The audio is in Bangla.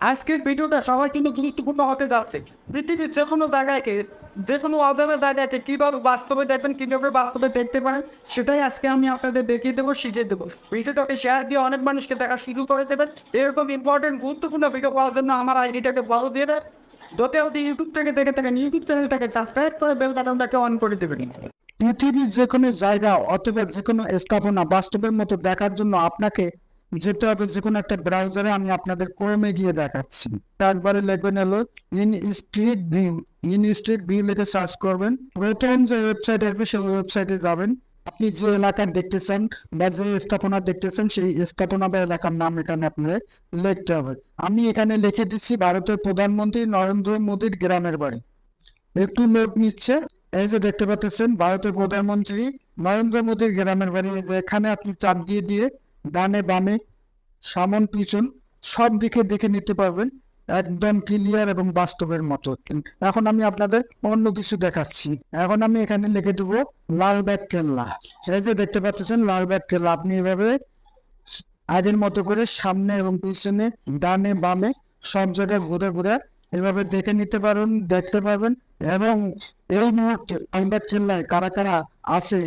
আজকের ভিডিওটা সবার জন্য গুরুত্বপূর্ণ হতে যাচ্ছে। পৃথিবীর যে কোনো জায়গাকে যে কোনো অজানা জায়গাকে কীভাবে বাস্তবে দেখবেন, কীভাবে বাস্তবে দেখতে পারেন, সেটাই আজকে আমি আপনাদের দেখিয়ে দেবো, শিখিয়ে দেবো। ভিডিওটাকে শেয়ার দিয়ে অনেক মানুষকে দেখা শুরু করে দেবেন। এরকম ইম্পর্টেন্ট গুরুত্বপূর্ণ ভিডিও পাওয়ার জন্য আমার আইডিটাকে ফলো দিয়ে দেন যদি আপনি ইউটিউব থেকে দেখে থাকেন ইউটিউব চ্যানেলটাকে সাবস্ক্রাইব করে বেল বাটনটাকে অন করে দেবেন। পৃথিবীর যে কোনো জায়গা অথবা যে কোনো স্থাপনা বাস্তবের মতো দেখার জন্য আপনাকে যেতে হবে যে কোনো একটা ব্রাউজারে আমি আপনাদের ক্রমে গিয়ে দেখাচ্ছি। একবারে লিখবেন হলো in street view in street view লিখে সার্চ করবেন। প্রথম যে ওয়েবসাইট আসবে, সেই ওয়েবসাইটে যাবেন। আপনি যে এলাকা দেখতেছেন বা যে স্থাপনা দেখতেছেন, সেই স্থাপনা বা এলাকার নাম এখানে আপনার লিখতে হবে। আমি এখানে লিখে দিচ্ছি ভারতের প্রধানমন্ত্রী নরেন্দ্র মোদীর গ্রামের বাড়ি। একটু লোক নিচ্ছে। এই যে দেখতে পাচ্ছেন, ভারতের প্রধানমন্ত্রী নরেন্দ্র মোদীর গ্রামের বাড়ি। এখানে আপনি চাপ দিয়ে দিয়ে ডানে বামে, সামন পিছন, সব দিকে দেখে নিতে পারবেন একদম ক্লিয়ার এবং বাস্তবের মতো। এখন আমি আপনাদের অন্য কিছু দেখাচ্ছি। এখন আমি এখানে লিখে দেবো লালবাগ কেল্লা। এই যে দেখতে পাচ্ছেন লালবাগ কেল্লা। আপনি এভাবে আগের মতো করে সামনে এবং পিছনে, ডানে, বামে সব জায়গায় ঘুরে ঘুরে এভাবে দেখে নিতে পারবেন দেখতে পারবেন। এবং এই মুহূর্তে লালবাগ কেল্লায় কারা কারা আছে